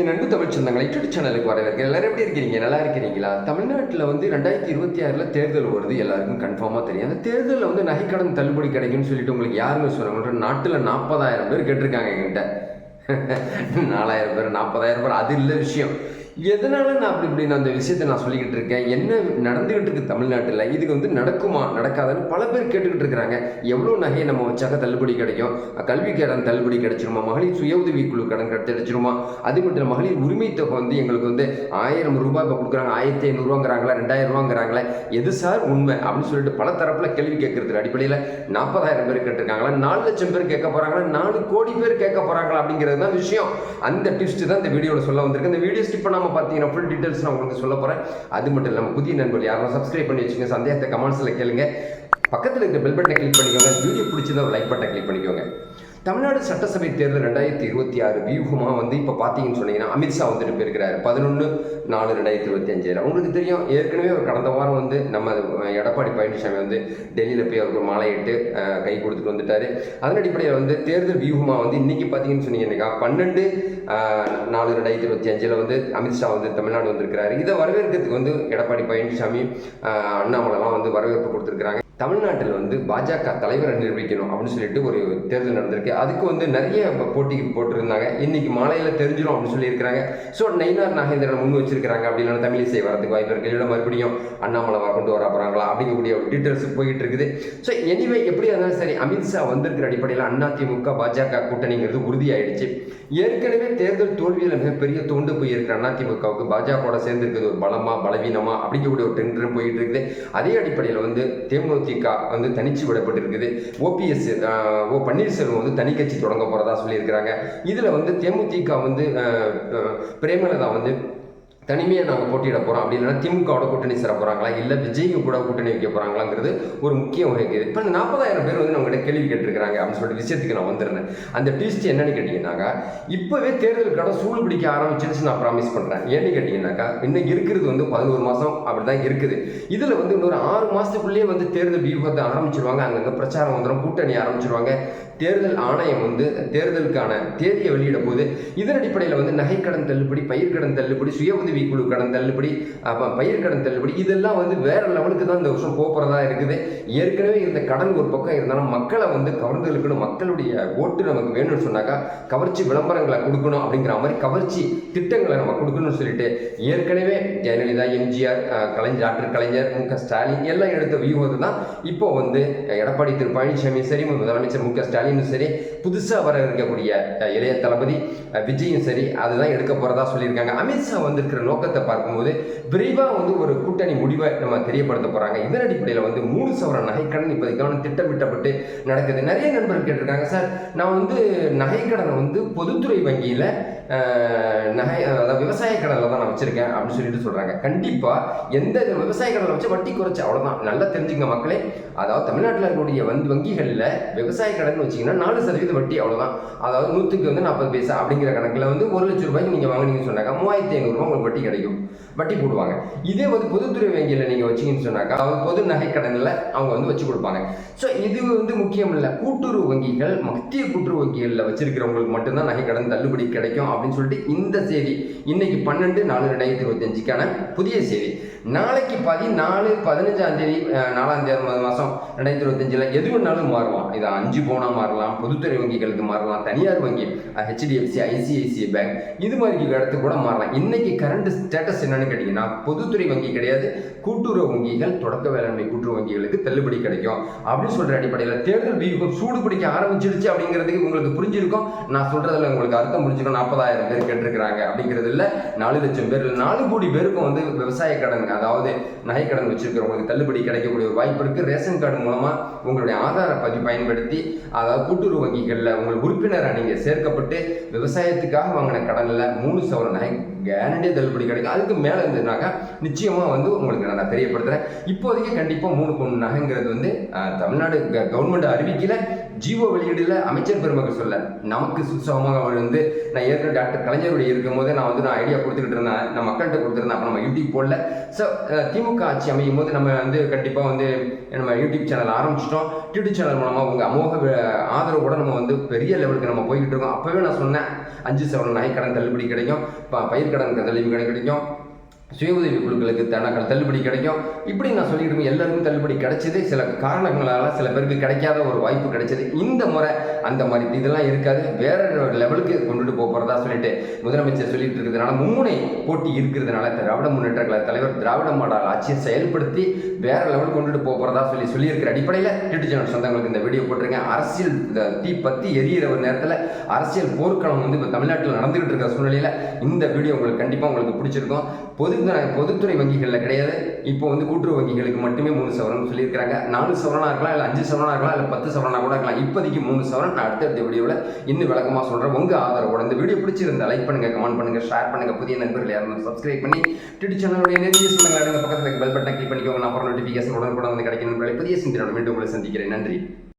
என் அன்பு தமிழ் சொந்தங்களை யூடியூப் சேனலுக்கு வரவேற்க. எல்லாரும் எப்படி இருக்கிறீங்க நல்லா இருக்கிறீங்களா? தமிழ்நாட்டில் வந்து ரெண்டாயிரத்தி இருபத்தி ஆறில் தேர்தல் வருது. எல்லாருக்கும் கன்ஃபார்மாக தெரியும். அந்த தேர்தலில் வந்து நகைக்கடன் தள்ளுபடி கிடைக்கும்னு சொல்லிட்டு உங்களுக்கு யாருமே சொன்னாங்க நாட்டில் நாற்பதாயிரம் பேர் கேட்டிருக்காங்க என்கிட்ட. நாலாயிரம் பேர் நாற்பதாயிரம் பேர் அது இல்லை விஷயம். எதனால நான் அப்படி இப்படி நான் அந்த விஷயத்தை நான் சொல்லிக்கிட்டு இருக்கேன்? என்ன நடந்துகிட்டு இருக்கு தமிழ்நாட்டில்? இதுக்கு வந்து நடக்குமா? நடக்காதுன்னு பல பேர் கேட்டுக்கிட்டு இருக்கிறாங்க. எவ்வளோ நகையை நம்ம வச்சாக்க தள்ளுபடி கிடைக்கும்? கல்வி கடன் தள்ளுபடி கிடைச்சிருமா? மகளிர் சுய உதவி குழு கடன் கிடைச்சிருமா அது மட்டும் இல்லை மகளிர் உரிமை தொகை வந்து எங்களுக்கு வந்து ஆயிரம் ரூபாய் இப்போ கொடுக்குறாங்க. ஆயிரத்தி ஐநூறுரூவாங்கிறாங்களா ரெண்டாயிரம் ரூபாங்கிறாங்களே? எது சார் உண்மை? அப்படின்னு சொல்லிட்டு பல தரப்பில் கேள்வி கேட்கறது அடிப்படையில் நாற்பதாயிரம் பேர் கேட்டிருக்காங்களா? நாலு லட்சம் பேர் கேட்க போகிறாங்களா நாலு கோடி பேர் கேட்க போகிறாங்களா அப்படிங்கிறது தான் விஷயம். அந்த டிஸ்ட் தான் இந்த வீடியோவில் சொல்ல வந்திருக்கு. இந்த வீடியோ ஸ்கிப் பண்ணாமல் பார்த்தீங்கன்னா ஃபுல் டீட்டெயில்ஸ் நான் உங்களுக்கு சொல்ல போகிறேன் அது மட்டும் இல்லாமல் புதிய நண்பர்கள் யாரும் சப்ஸ்கிரைப் பண்ணி வச்சுங்க சந்தேகத்தை கமெண்ட்ஸில் கேளுங்க. பக்கத்தில் இருக்க பெல் பட்டனை கிளிக் பண்ணிக்கோங்க. வீடியோ பிடிச்சதா லைக் பட்டனை கிளிக் பண்ணிக்கோங்க. தமிழ்நாடு சட்டசபை தேர்தல் ரெண்டாயிரத்தி இருபத்தி ஆறு வியூகமாக வந்து இப்போ பார்த்தீங்கன்னு சொன்னீங்கன்னா அமித்ஷா வந்துட்டு போயிருக்கிறாரு. பதினொன்று நாலு ரெண்டாயிரத்தி இருபத்தி அஞ்சில் உங்களுக்கு தெரியும் ஏற்கனவே அவர் கடந்த வாரம் வந்து நம்ம எடப்பாடி பழனிசாமி வந்து டெல்லியில் போய் அவருக்கு மாலையிட்டு கை கொடுத்துட்டு வந்துட்டார். அதன் அடிப்படையில் வந்து தேர்தல் வியூகமாக வந்து இன்றைக்கி பார்த்தீங்கன்னு சொன்னீங்கன்னா பன்னெண்டு நாலு ரெண்டாயிரத்தி இருபத்தி அஞ்சில் வந்து அமித்ஷா வந்து தமிழ்நாடு வந்திருக்கிறாரு. இதை வரவேற்கிறதுக்கு வந்து எடப்பாடி பழனிசாமி அண்ணாமலைலாம் வந்து வரவேற்பு கொடுத்துருக்குறாங்க. தமிழ்நாட்டில் வந்து பாஜக தலைவரை நிரூபிக்கணும் அப்படின்னு சொல்லிட்டு ஒரு தேர்தல் நடந்திருக்கு. அதுக்கு வந்து நிறைய போட்டிக்கு போட்டிருந்தாங்க. இன்னைக்கு மாலையில் தெரிஞ்சிடும் அப்படின்னு சொல்லியிருக்கிறாங்க. ஸோ நயினார் நாகேந்திரன் முன் வச்சிருக்கிறாங்க அப்படின்னா தமிழிசை வரதுக்கு வாய்ப்பு இருக்கு. இல்லை மறுபடியும் அண்ணாமலை வர கொண்டு வர போகிறாங்களா அப்படிங்கக்கூடிய டீட்டெயில்ஸ் போயிட்டு இருக்குது. ஸோ எனிவே எப்படி இருந்தாலும் சரி அமித்ஷா வந்திருக்கிற அடிப்படையில் அதிமுக பாஜக கூட்டணிங்கிறது உறுதியாயிடுச்சு. ஏற்கனவே தேர்தல் தோல்வியில் மிகப்பெரிய தோண்டு போயிருக்கிற அதிமுகவுக்கு பாஜகவோட சேர்ந்துருக்குது ஒரு பலமா பலவீனமா அப்படிங்கக்கூடிய ஒரு டெண்டர் போயிட்டு இருக்குது. அதே அடிப்படையில் வந்து தேமுதிக வந்து தனிச்சு விடப்பட்டிருக்குது. ஓபிஎஸ் ஓ பன்னீர்செல்வம் வந்து தனி கட்சி தொடங்க போகிறதா சொல்லியிருக்கிறாங்க. இதில் வந்து தேமுதிக வந்து பிரேமலதா வந்து தனிமையாக நாங்கள் போட்டியிட போகிறோம் அப்படி இல்லைன்னா திமுகவோட கூட்டணி சேர போகிறாங்களா இல்லை விஜய்க்கு கூட கூட்டணி வைக்க போகிறாங்களாங்கிறது ஒரு முக்கிய வகிக்குது இப்போ இந்த நாற்பதாயிரம் பேர் வந்து நம்மகிட்ட கேள்வி கேட்டிருக்கிறாங்க அப்படின்னு சொல்லிட்டு விஷயத்துக்கு நான் வந்துடுறேன். அந்த டீஸ்ட் என்னன்னு கேட்டிங்கன்னாக்கா இப்போவே தேர்தல் கடை சூடு பிடிக்க ஆரம்பிச்சிருச்சு நான் ப்ராமிஸ் பண்ணுறேன் ஏன்னு கேட்டிங்கன்னாக்கா இன்னும் இருக்கிறது வந்து பதினோரு மாதம் அப்படி தான் இருக்குது. இதில் வந்து இன்னொரு ஆறு மாதத்துக்குள்ளேயே வந்து தேர்தல் வியூகத்தை ஆரம்பிச்சிருவாங்க. அங்கங்கே பிரச்சாரம் வந்துடும் கூட்டணி ஆரம்பிச்சிருவாங்க. தேர்தல் ஆணையம் வந்து தேர்தலுக்கான தேதியை வெளியிட போகுது. இதன் அடிப்படையில் வந்து நகைக்கடன் தள்ளுபடி பயிர்க்கடன் தள்ளுபடி சுய உதவி குழு கடன் தள்ளுபடி அப்போ கடன் தள்ளுபடி இதெல்லாம் வந்து வேற லெவலுக்கு தான் இந்த வருஷம் போகிறதா இருக்குது. ஏற்கனவே இந்த கடன் ஒரு பக்கம் இருந்தாலும் மக்களை வந்து கவர்ந்து இழுக்கணும் மக்களுடைய ஓட்டு நமக்கு வேணும்னு சொன்னாக்கா கவர்ச்சி விளம்பரங்களை கொடுக்கணும் அப்படிங்கிற மாதிரி கவர்ச்சி திட்டங்களை நம்ம கொடுக்கணும்னு சொல்லிட்டு ஏற்கனவே ஜெயலலிதா எம்ஜிஆர் கலைஞர் டாக்டர் கலைஞர் மு க ஸ்டாலின் எல்லாம் எடுத்த வியூவது தான் இப்போ வந்து எடப்பாடி திரு பழனிசாமி சரி முதலமைச்சர் மு க ஸ்டாலினும் சரி புதுசாக வர இருக்கக்கூடிய இளைய தளபதி விஜயும் சரி அதுதான் எடுக்க போகிறதா சொல்லியிருக்காங்க. அமித்ஷா வந்திருக்கிற நோக்கத்தை பார்க்கும்போது விரைவாக வந்து ஒரு கூட்டணி முடிவை நம்ம தெரியப்படுத்த போகிறாங்க இதன் அடிப்படையில் வந்து மூணு சவர நகைக்கடன் இப்போதைக்கான திட்டமிட்டப்பட்டு நடக்குது. நிறைய நண்பர்கள் கேட்டிருக்காங்க சார் நான் வந்து நகைக்கடனை வந்து பொதுத்துறை வங்கியில் நகை அதாவது விவசாய கடனில் தான் நான் வச்சுருக்கேன் அப்படின்னு சொல்லிட்டு சொல்கிறாங்க கண்டிப்பாக எந்த விவசாய கடலை வச்சு வட்டி குறைச்சி அவ்வளோதான் நல்லா தெரிஞ்சுங்க மக்களே. அதாவது தமிழ்நாட்டில் இருக்கக்கூடிய வந்து வங்கிகளில் விவசாய கடன் வச்சிங்கன்னா நாலு சதவீத வட்டி அவ்வளோதான் அதாவது நூற்றுக்கு வந்து நாற்பது பைசா அப்படிங்கிற கணக்கில் வந்து ஒரு லட்ச ரூபாய்க்கு நீங்கள் வாங்கினீங்கன்னு சொன்னாக்கா மூவாயிரத்தி ஐநூறுரூவா உங்களுக்கு வட்டி கிடைக்கும். வட்டி போடுவாங்க. இதே வந்து பொதுத்துறை வங்கியில் நீங்கள் வச்சீங்கன்னு சொன்னாக்கா அவங்க பொது நகை கடனில் அவங்க வந்து வச்சு கொடுப்பாங்க. ஸோ இது வந்து முக்கியம் இல்லை. கூட்டுறவு வங்கிகள் மத்திய கூட்டுறவு வங்கிகளில் வச்சிருக்கிறவங்களுக்கு மட்டும்தான் நகை கடன் தள்ளுபடி கிடைக்கும் அப்படின்னு சொல்லிட்டு இந்த செய்தி இன்னைக்கு பன்னெண்டு நாலு ரெண்டாயிரத்தி இருபத்தஞ்சுக்கான புதிய செய்தி. நாளைக்கு பதினாலு பதினஞ்சாம் தேதி நாலாம் தேதி மாதம் ரெண்டாயிரத்தி இருபத்தஞ்சில் எது வேணாலும் மாறலாம். இது அஞ்சு போனால் மாறலாம் பொதுத்துறை வங்கிகளுக்கு மாறலாம் தனியார் வங்கி ஹெச்டிஎஃப்சி ஐசிஐசிஐ பேங்க் இது மாதிரி இடத்துக்கு கூட மாறலாம். இன்னைக்கு கரண்ட் ஸ்டேட்டஸ் என்னன்னு கேட்டிங்கன்னா பொதுத்துறை வங்கி கிடையாது கூட்டுறவு வங்கிகள் தொடக்க வேளாண்மை கூட்டுறவு வங்கிகளுக்கு தள்ளுபடி கிடைக்கும். அப்படின்னு சொல்கிற அடிப்படையில் தேர்தல் வியூகம் சூடு பிடிக்க ஆரம்பிச்சிருச்சு அப்படிங்கிறதுக்கு உங்களுக்கு புரிஞ்சிருக்கும். நான் சொல்கிறதில் உங்களுக்கு அர்த்தம் புரிஞ்சிருக்கும் நாற்பதாயிரம் பேர் கேட்டிருக்கிறாங்க அப்படிங்கிறது இல்லை. நாலு லட்சம் பேர் நாலு கோடி பேருக்கும் வந்து விவசாய கடன் அதாவது நகை கடன் வச்சிருக்கிறவங்களுக்கு தள்ளுபடி கிடைக்கக்கூடிய ஒரு வாய்ப்பு இருக்குது ரேஷன் கார்டு மூலமாக உங்களுடைய ஆதார பதிவு பயன்படுத்தி அதாவது கூட்டுறவு வங்கிகளில் உங்கள் உறுப்பினராக நீங்கள் சேர்க்கப்பட்டு விவசாயத்துக்காக வாங்கின கடனில் மூணு சவர நகை கேரண்டியாக தள்ளுபடி கிடைக்கும். அதுக்கு மேலே இருந்ததுனாக்கா நிச்சயமாக வந்து உங்களுக்கு நான் தெரியப்படுத்துகிறேன் இப்போதைக்கு கண்டிப்பாக மூணு பொண்ணு நகைங்கிறது வந்து தமிழ்நாடு கவர்மெண்ட் அறிவிக்கல. ஜீவோ வெளியீடுல அமைச்சர் பெருமக்கள் சொல்ல நமக்கு சுத்தமாக வந்து நான் ஏற்கனவே டாக்டர் கலைஞருடைய இருக்கும் போதே நான் வந்து நான் ஐடியா கொடுத்துக்கிட்டு இருந்தேன். நான் மக்கள்கிட்ட கொடுத்துருந்தேன். அப்போ நம்ம யூடியூப் போடல. ஸோ Uh, திமுக ஆட்சி அமையும் போது நம்ம வந்து கண்டிப்பாக வந்து நம்ம யூடியூப் சேனல் ஆரம்பிச்சிட்டோம். யூடியூப் சேனல் மூலமாக உங்கள் அமோக வே- ஆதரவோட நம்ம வந்து பெரிய லெவலுக்கு நம்ம போய்கிட்டு இருக்கோம். அப்போவே நான் சொன்னேன் அஞ்சு சவரன் நகைக்கடன் தள்ளுபடி கிடைக்கும் ப- பயிர்க்கடன் தள்ளுபடி கிடைக்கும். சுய உதவி குழுக்களுக்கு தனக்கு தள்ளுபடி கிடைக்கும். இப்படி நான் சொல்லிட்டு எல்லாருக்கும் தள்ளுபடி கிடைச்சது சில காரணங்களால் சில பேருக்கு கிடைக்காத ஒரு வாய்ப்பு கிடைச்சது. இந்த முறை அந்த மாதிரி இதெல்லாம் இருக்காது. வேற ஒரு லெவலுக்கு கொண்டுட்டு போக போறதா சொல்லிட்டு முதலமைச்சர் சொல்லிட்டு இருக்கிறதுனால மும்முனை போட்டி இருக்கிறதுனால திராவிட முன்னேற்ற கழக தலைவர் திராவிட மாடல் ஆட்சியை செயல்படுத்தி வேற லெவலுக்கு கொண்டுட்டு போக சொல்லி சொல்லியிருக்கிற அடிப்படையில் யூடியூப் சேனல் சொந்தங்களுக்கு இந்த வீடியோ போட்டிருக்கேன். அரசியல் இந்த தீ பற்றி எரியிற ஒரு நேரத்தில் அரசியல் போர்க்களம் வந்து இப்போ தமிழ்நாட்டில் நடந்துகிட்டு இருக்கிற சூழ்நிலையில் இந்த வீடியோ உங்களுக்கு கண்டிப்பாக உங்களுக்கு பிடிச்சிருக்கும். பொதுத்துறை பொதுத்துறை வங்கிகளில் கிடையாது. இப்போ வந்து கூட்டுறவு வங்கிகளுக்கு மட்டுமே மூணு சவரன் சொல்லியிருக்காங்க நாலு சவரனா இருக்கலாம் இல்லை அஞ்சு சவரனா இருக்கலாம் இல்லை பத்து சவரனா கூட இருக்கலாம். இப்போதைக்கு மூணு சவரன் நான் அடுத்தடுத்த வீடியோவில் இன்னும் விளக்கமாக சொல்கிறேன் உங்கள் ஆதரவோட இந்த வீடியோ பிடிச்சிருந்தா லைக் பண்ணுங்கள் கமெண்ட் பண்ணுங்கள் ஷேர் பண்ணுங்கள் புதிய நண்பர்கள் யாரும் சப்ஸ்கிரைப் பண்ணி யூடியூப் சேனலுடைய நிறைய சொல்லுங்கள் அடங்க பக்கத்தில் பெல் பட்டன் கிளிக் பண்ணிக்கோங்க. நான் அப்புறம் நோட்டிஃபிகேஷன் உடனுக்குடன் வந்து கிடைக்கணும் புதிய சிந்தனையோட மீண்டும் உங்களை சந்திக்கிறேன். நன்றி.